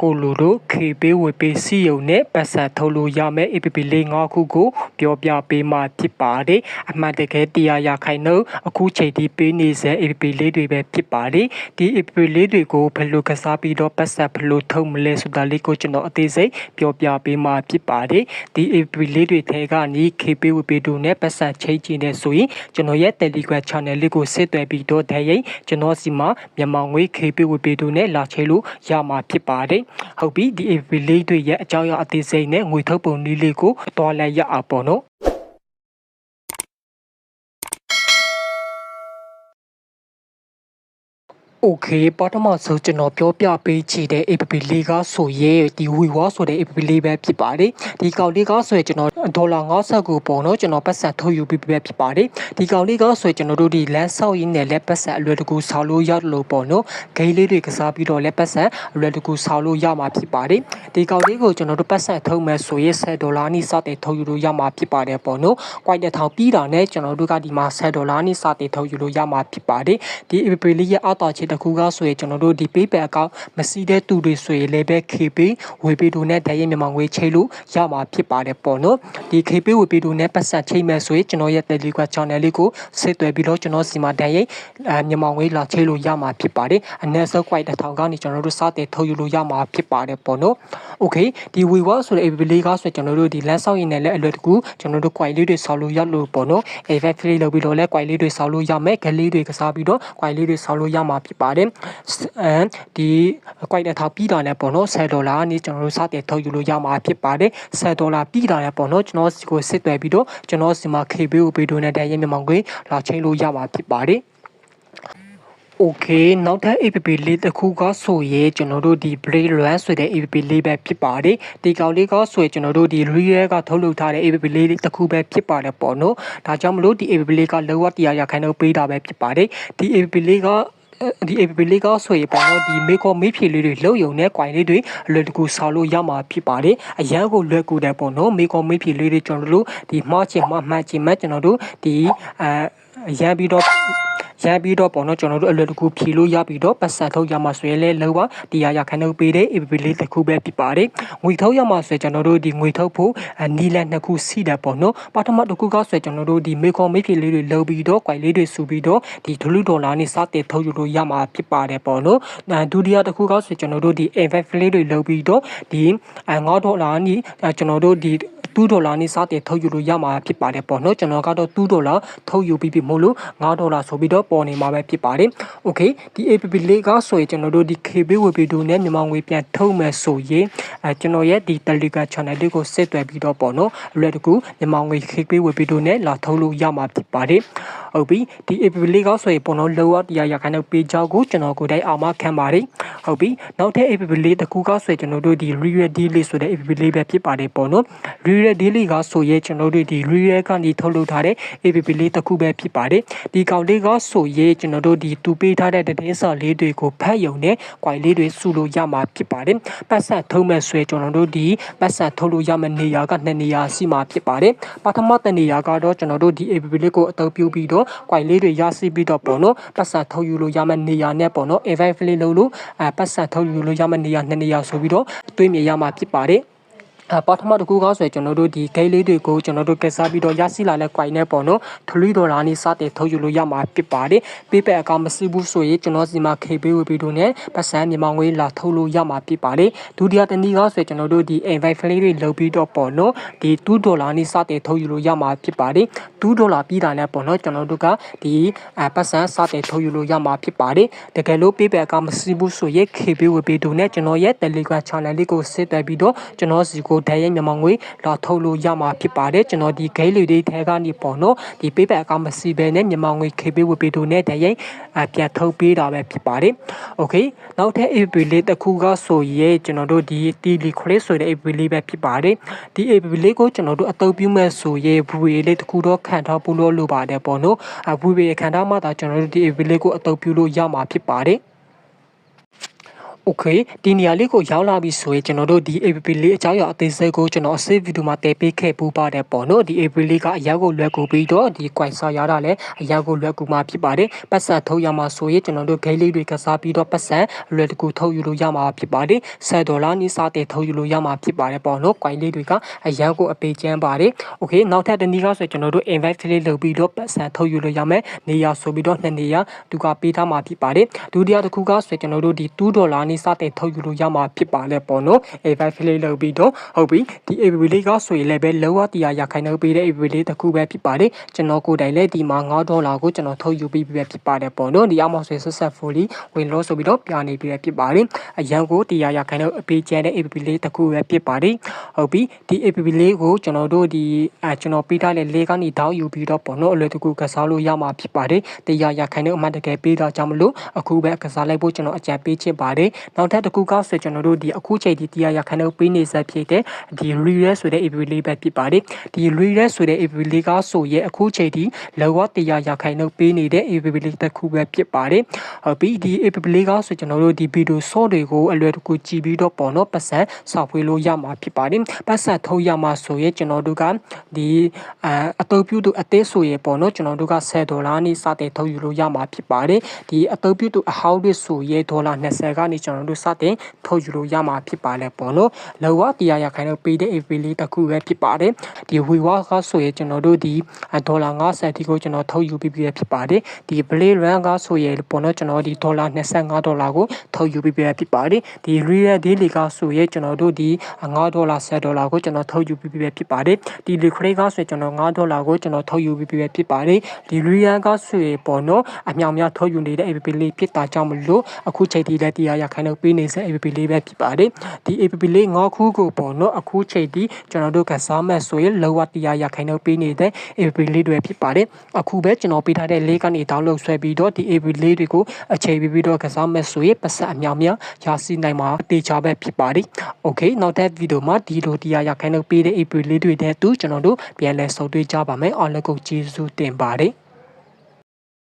ကိုလူတို့ခေပေးဝေပေးစီယုံနဲ့ပတ်စံထုတ်လို့ရမယ် APP လေး၅ခုကိုပြောပြပေးမှဖြစ်ပါတယ်အမှန်တကယ်တရားရခိုင်နှုန်းအခုချိန်ထိပေးနေစေ APP လေးတွေပဲဖြစ်ပါတယ်ဒီ APP လေးတွေကိုဘယ်လိုကစားပြီးတော့ပတ်စံဘယ်လိုထုတ်မလဲဆိုတာလေးကိုကျွန်တော်အသေးစိတ်ပြောပြပေးမှဖြစ်ပါတယ်ဒီ APP လေးတွေထဲကနေခေပေးဝေပေးတို့နဲ့ပတ်စံချိတ်ချင်တဲ့ဆိုရင်ကျွန်တော်ရဲ့ Telegram Channel လေးကိုဆက်သွယ်ပြီးတော့တည်းရင်ကျွန်တော်စီမှာမြန်မာငွေခေပေးဝေပေးတို့နဲ့လာချိလို့ရမှာဖြစ်ပါတယ်ဟုတ်ပြီဒီ APP လေးတွေရဲ့အကြောင်းအရာအသေးစိတ်နဲ့ငွေထုတ်ပုံနည်းလေးကိုတွားလိုက်ရအောင်ပေါ့နော် โอเคပထမဆုံးကျွန်တော်ပြောပြပေးချင်တဲ့ APP လေးကဆိုရဲဒီ WeWa ဆိုတဲ့ APP လေးပဲဖြစ်ပါတယ်ဒီကောင်လေးကဆိုရင်ကျွန်တော်ဒေါ်လာ50ကိုပေါ့နော်ကျွန်တော်ပတ်စံထုတ်ယူပြီးပဲဖြစ်ပါတယ်ဒီကောင်လေးကဆိုရင်ကျွန်တော်တို့ဒီလမ်းဆောက်ရင်းနဲ့လက်ပတ်စံအလွယ်တကူဆောက်လို့ရတယ်လို့ပေါ့နော်ဂိမ်းလေးတွေကစားပြီးတော့လက်ပတ်စံအလွယ်တကူဆောက်လို့ရမှာဖြစ်ပါတယ်ဒီကောင်လေးကိုကျွန်တော်တို့ပတ်စံထုတ်မယ်ဆိုရင်10ဒေါ်လာနိစတဲ့ထုတ်ယူလို့ရမှာဖြစ်ပါတယ်ပေါ့နော်။ quite တဲ့ထောင်ပြီးတာနဲ့ကျွန်တော်တို့ကဒီမှာ10ဒေါ်လာနိစတဲ့ထုတ်ယူလို့ရမှာဖြစ်ပါတယ်ဒီ APP လေးရဲ့အောက်တော်ချေ တစ်ခုကဆိုရင်ကျွန်တော်တို့ဒီ PayPal account မစီးတဲ့သူတွေဆိုရင်လည်းပဲ KP ဝေပေးတို့နဲ့တရရင်မြန်မာငွေချိန်လို့ရမှာဖြစ်ပါတယ်ပေါ့နော်ဒီ KP ဝေပေးတို့နဲ့ပတ်စံချိန်မဲ့ဆိုရင်ကျွန်တော်ရဲ့ Telegram channel လေးကိုဆက်သွယ်ပြီးတော့ကျွန်တော်စီမှာတရရင်မြန်မာငွေလာချိန်လို့ရမှာဖြစ်ပါတယ်အနည်းဆုံး quite တစ်ထောင်ကနေကျွန်တော်တို့စတဲ့ထုတ်ယူလို့ရမှာဖြစ်ပါတယ်ပေါ့နော် Okay ဒီ WeWork ဆိုတဲ့ APP လေးကဆိုကျွန်တော်တို့ဒီလမ်းဆောက်ရင်းနဲ့လည်းအလွယ်တကူကျွန်တော်တို့ quite လေးတွေဆောက်လို့ရလို့ပေါ့နော် effect free လုပ်ပြီးတော့လည်း quite လေးတွေဆောက်လို့ရမယ် gel လေးတွေကစားပြီးတော့ quite လေးတွေဆောက်လို့ရမှာဖြစ်ပါတယ်အဲဒီ quite တစ်ထောင်ပြီးတာနဲ့ပေါ့နော်10ဒေါ်လာကနေကျွန်တော်တို့စတဲ့ထုတ်ယူလို့ရမှာဖြစ်ပါတယ်10ဒေါ်လာပြီးတာနဲ့ပေါ့နော်ကျွန်တော်စီကိုစစ်သွယ်ပြီးတော့ကျွန်တော်စီမှာ KB ကိုပေးတို့နဲ့တည်းရင်မြန်မာငွေလာချိန်လို့ရမှာဖြစ်ပါတယ် โอเคနောက်ထပ် APP လေးတစ်ခုကဆိုရင်ကျွန်တော်တို့ဒီ Blade Run ဆိုတဲ့ APP လေးပဲဖြစ်ပါတယ်ဒီကောင်လေးကဆိုရင်ကျွန်တော်တို့ဒီ Real ကထုတ်လုပ်ထားတဲ့ APP လေးတစ်ခုပဲဖြစ်ပါတယ်ပေါ့နော်ဒါကြောင့်မလို့ဒီ APP လေးကလောကတရားရခိုင်တော့ပေးတာပဲဖြစ်ပါတယ်ဒီ APP လေးက ဒီ APP လေးကဆိုရင်ပေါ့နော်ဒီမေကောမေးဖြေလေးတွေလုံယုံနဲ့ quite လေးတွေအလွယ်တကူဆောက်လို့ရမှာဖြစ်ပါတယ်အရန်ကိုလွယ်ကူတယ်ပေါ့နော်မေကောမေးဖြေလေးတွေကျွန်တော်တို့ဒီမှားချင်မှားမှန်ချင်မှကျွန်တော်တို့ဒီအဲရန်ပြီးတော့ ရမ်းပြီးတော့ပေါ့နော်ကျွန်တော်တို့အလွယ်တကူဖြေလို့ရပြီးတော့ပတ်စံထုတ်ရမှာဆိုရင်လည်းလောကတရားရခန်းထုတ်ပေးတဲ့ APP လေးတစ်ခုပဲဖြစ်ပါတယ်ငွေထုတ်ရမှာဆိုရင်ကျွန်တော်တို့ဒီငွေထုတ်ဖို့နီလန်နှစ်ခုစီးတယ်ပေါ့နော်ပထမတစ်ခုကဆိုရင်ကျွန်တော်တို့ဒီမေခွန်မေးဖြေလေးတွေလုပ်ပြီးတော့ quite လေးတွေစုပြီးတော့ဒီဒလူဒေါ်လာနဲ့စတဲ့ထုတ်ယူလို့ရမှာဖြစ်ပါတယ်ပေါ့နော်ဒုတိယတစ်ခုကဆိုရင်ကျွန်တော်တို့ဒီ invest လေးတွေလုပ်ပြီးတော့ဒီ9ဒေါ်လာနဲ့ကျွန်တော်တို့ဒီ 2ဒေါ်လာနဲ့စတဲ့ထုတ်ယူလို့ရမှာဖြစ်ပါတယ်ပေါ့နော်ကျွန်တော်ကတော့2ဒေါ်လာထုတ်ယူပြီးပြီမို့လို့9ဒေါ်လာဆိုပြီးတော့ပေါ်နေမှာပဲဖြစ်ပါတယ်။ Okay ဒီ APP လေးကဆိုရင်ကျွန်တော်တို့ဒီ KB ဝေဗီဒီယိုနဲ့မြန်မာငွေပြန်ထုတ်မယ်ဆိုရင်အဲကျွန်တော်ရဲ့ဒီ Telegram channel လေးကိုဆက်သွယ်ပြီးတော့ပေါ့နော်အလွယ်တကူမြန်မာငွေ KB ဝေဗီဒီယိုနဲ့လာထုတ်လို့ရမှာဖြစ်ပါတယ်။ဟုတ်ပြီဒီ APP လေးကဆိုရင်ပေါ့နော်လောကတရားရခိုင်တဲ့ page ကြောက်ကိုကျွန်တော်ကိုယ်တိုင်အောင်မခံပါတယ်။ဟုတ်ပြီနောက်ထပ် APP လေးတစ်ခုကဆိုရင်ကျွန်တော်တို့ဒီ Real Daily ဆိုတဲ့ APP လေးပဲဖြစ်ပါတယ်ပေါ့နော်။ Real Daily ကဆိုရင်ကျွန်တော်တို့ဒီ Real ကနေထုတ်လုပ်ထားတဲ့ APP လေးတစ်ခုပဲဖြစ်ပါတယ်။ဒီကောင်လေးကဆိုရင်ကျွန်တော်တို့ဒီတူပေးထားတဲ့သတင်းစာလေးတွေကိုဖတ်ယုံနဲ့ quite လေးတွေစုလို့ရမှာဖြစ်ပါတယ်။ပတ်ဆက်ထုံးမဲ့ဆွဲကျွန်တော်တို့ဒီပတ်ဆက်ထုတ်လို့ရမယ့်နေရာကနှစ်နေရာရှိမှာဖြစ်ပါတယ်။ပထမတနေရာကတော့ကျွန်တော်တို့ဒီ APP လေးကိုအသုံးပြုပြီးတော့ quite လေးတွေရရှိပြီးတော့ပေါ့နော်ပတ်ဆက်ထုတ်ယူလို့ရမယ့်နေရာနဲ့ပေါ့နော် invite လေးလုပ်လို့အဲပတ်ဆက်ထုတ်ယူလို့ရမယ့်နေရာနှစ်နေရာဆိုပြီးတော့တွေးမြင်ရမှာဖြစ်ပါတယ်။အ ပထမတစ်ခုကဆိုရင်ကျွန်တော်တို့ဒီဂိတ်လေးတွေကိုကျွန်တော်တို့ကစားပြီးတော့ရရှိလာတဲ့ coin နဲ့ပေါ့နော်3ဒေါ်လာနဲ့စတဲ့ထုတ်ယူလို့ရမှာဖြစ်ပါတယ်ပေးပက်အကောင့်မရှိဘူးဆိုရင်ကျွန်တော်စီမှာ KB ဝေပြီးတော့ ਨੇ ပတ်စံမြန်မာငွေလာထုတ်လို့ရမှာဖြစ်ပါတယ်ဒုတိယတနည်းကဆိုရင်ကျွန်တော်တို့ဒီ invite fee တွေလုပ်ပြီးတော့ပေါ့နော်ဒီ2ဒေါ်လာနဲ့စတဲ့ထုတ်ယူလို့ရမှာဖြစ်ပါတယ်2ဒေါ်လာပြီးတာနဲ့ပေါ့နော်ကျွန်တော်တို့ကဒီအပတ်စံစတဲ့ထုတ်ယူလို့ရမှာဖြစ်ပါတယ်တကယ်လို့ပေးပက်အကောင့်မရှိဘူးဆိုရင် KB ဝေပြီးတော့ ਨੇ ကျွန်တော်ရဲ့ Telegram channel လေးကိုဆက်သွယ်ပြီးတော့ကျွန်တော်စီကိုကိုဒဏ်ရိုက်မြန်မာငွေလာထုတ်လို့ရမှာဖြစ်ပါတယ်ကျွန်တော်ဒီ gain တွေထဲကနေပေါ့နော်ဒီ PayPal account မရှိဘဲနဲ့မြန်မာငွေ KPay ဝေပေးတို့နဲ့ဒဏ်ရိုက်ပြန်ထုတ်ပေးတာပဲဖြစ်ပါတယ် okay နောက်ထပ် app လေးတစ်ခုကဆိုရဲကျွန်တော်တို့ဒီ Tili Credit ဆိုတဲ့ app လေးပဲဖြစ်ပါတယ်ဒီ app လေးကိုကျွန်တော်တို့အသုံးပြုမဲ့ဆိုရဲ VA လေးတစ်ခုတော့ခံထားဖို့လိုပါတယ်ပေါ့နော် VA ခံထားမှသာကျွန်တော်တို့ဒီ app လေးကိုအသုံးပြုလို့ရမှာဖြစ်ပါတယ် Okay ဒီနေရာလေးကိုရောက်လာပြီဆိုရင်ကျွန်တော်တို့ဒီ APP လေးအကြောင်းအရာအသေးစိတ်ကိုကျွန်တော်အစေးဗီဒီယိုမှာတည်ပေးခဲ့ပူပါတယ်ပေါ့နော်ဒီ APP လေးကအရောက်ကိုလွယ်ကူပြီးတော့ဒီ quite စာရတာလည်းအရောက်ကိုလွယ်ကူမှာဖြစ်ပါတယ်ပတ်စံထုတ်ရမှာဆိုရင်ကျွန်တော်တို့ဂိမ်းလေးတွေကစားပြီးတော့ပတ်စံလွယ်တကူထုတ်ယူလို့ရမှာဖြစ်ပါတယ်10ဒေါ်လာနီးစားတဲ့ထုတ်ယူလို့ရမှာဖြစ်ပါတယ်ပေါ့နော် quite လေးတွေကအရောက်ကိုအပေးချမ်းပါတယ် Okay နောက်ထပ်တစ်နည်းကဆိုကျွန်တော်တို့ invite လေးလုပ်ပြီးတော့ပတ်စံထုတ်ယူလို့ရမယ်နေရာဆိုပြီးတော့နှစ်နေရာသူကပေးထားမှာဖြစ်ပါတယ်ဒုတိယတစ်ခုကဆိုကျွန်တော်တို့ဒီ2ဒေါ်လာနီးစားတဲ့ထုတ်ယူလို့ရမှာဖြစ်ပါလေပေါ့နော် invite လေးလုပ်ပြီးတော့ဟုတ်ပြီဒီ APP လေးကဆိုရင်လည်းပဲလောကတရားရခိုင်နှုန်းပေးတဲ့ APP လေးတစ်ခုပဲဖြစ်ပါတယ်ကျွန်တော်ကိုယ်တိုင်လည်းဒီမှာ9ဒေါ်လာကိုကျွန်တော်ထုတ်ယူပြီးပဲဖြစ်ပါတယ်ပေါ့နော်ဒီအမောင်ဆွေ successfully ဝင်လို့ဆိုပြီးတော့ပြနေပြီးဖြစ်ပါတယ်အရန်ကိုတရားရခိုင်နှုန်းအပေးချမ်းတဲ့ APP လေးတစ်ခုပဲဖြစ်ပါတယ်ဟုတ်ပြီဒီ APP လေးကိုကျွန်တော်တို့ဒီအဲကျွန်တော်ပေးထားတဲ့လေးကနေတောင်းယူပြီးတော့ပေါ့နော်အလွယ်တကူကစားလို့ရမှာဖြစ်ပါတယ်တရားရခိုင်နှုန်းအမှန်တကယ်ပေးတာကြောင့်မလို့အခုပဲကစားလိုက်ဖို့ကျွန်တော်အကြံပေးချင်ပါတယ်နောက်ထပ်တစ်ခုကဆိုကျွန်တော်တို့ဒီအခုချိန်ဒီတရားရခိုင်နှုန်းပေးနေဆက်ဖြစ်တဲ့ဒီ re ဆိုတဲ့ APP လေးပဲဖြစ်ပါတယ်ဒီ re ဆိုတဲ့ APP လေးကဆိုရဲအခုချိန်ဒီလောကတရားရခိုင်နှုန်းပေးနေတဲ့ APP လေးတစ်ခုပဲဖြစ်ပါတယ်ဟုတ်ပြီဒီ APP လေးကဆိုကျွန်တော်တို့ဒီဗီဒီယိုဆော့တွေကိုအလွယ်တကူကြည့်ပြီးတော့ပေါ့နော်ပတ်စံဆောက်ဖွေးလို့ရမှာဖြစ်ပါတယ်ပတ်စံထုတ်ရမှာဆိုရဲကျွန်တော်တို့ကဒီအအတုပ်ပြုသူအသေးဆိုရဲပေါ့နော်ကျွန်တော်တို့က10ဒေါ်လာနေစတဲ့ထုတ်ယူလို့ရမှာဖြစ်ပါတယ်ဒီအတုပ်ပြုသူအဟောင်းတွေဆိုရဲဒေါ်လာ20ကနေကျွန်တော်တို့စတဲ့ထုတ်ယူလို့ရမှာဖြစ်ပါလေပေါ့နော်လောကတရားရခိုင်တော့ပေးတဲ့ APP လေးတစ်ခုပဲဖြစ်ပါတယ်ဒီ WeWork ကဆိုရဲကျွန်တော်တို့ဒီဒေါ်လာ90ဒီကိုကျွန်တော်ထုတ်ယူပြီးပြီဖြစ်ပါတယ်ဒီ Play Run ကဆိုရဲပေါ့နော်ကျွန်တော်ဒီဒေါ်လာ25ဒေါ်လာကိုထုတ်ယူပြီးပြီဖြစ်ပါတယ်ဒီ Real Daily ကဆိုရဲကျွန်တော်တို့ဒီ9ဒေါ်လာ10ဒေါ်လာကိုကျွန်တော်ထုတ်ယူပြီးပြီဖြစ်ပါတယ်ဒီ Liquid ကဆိုကျွန်တော်9ဒေါ်လာကိုကျွန်တော်ထုတ်ယူပြီးပြီဖြစ်ပါတယ်ဒီ Real ကဆိုရဲပေါ့နော်အမြောင်များထုတ်ယူနေတဲ့ APP လေးဖြစ်တာကြောင့်မလို့အခုချိန်ထိလည်းတရားရခိုင်တော့ပေးနေစေ APP လေးပဲဖြစ်ပါတယ်ဒီ APP လေးငေါခုကိုပေါ့နော်အခုချိန်ထိကျွန်တော်တို့ကစားမဲ့ဆိုရင်လောကတရားရခိုင်တော့ပေးနေတဲ့ APP လေးတွေဖြစ်ပါတယ်အခုပဲကျွန်တော်ပေးထားတဲ့လေးကနေ download ဆွဲပြီးတော့ဒီ APP လေးတွေကိုအခြေပြီးပြီးတော့ကစားမဲ့ဆိုရင်ပတ်စံအမြောင်များရရှိနိုင်မှာအသေးချပဲဖြစ်ပါတယ် Okay နောက်တဲ့ဗီဒီယိုမှာဒီလိုတရားရခိုင်တော့ပေးတဲ့ APP လေးတွေတဲ့သူကျွန်တော်တို့ပြန်လဲဆုံတွေ့ကြပါမယ်အားလုံးကိုကျေးဇူးတင်ပါတယ်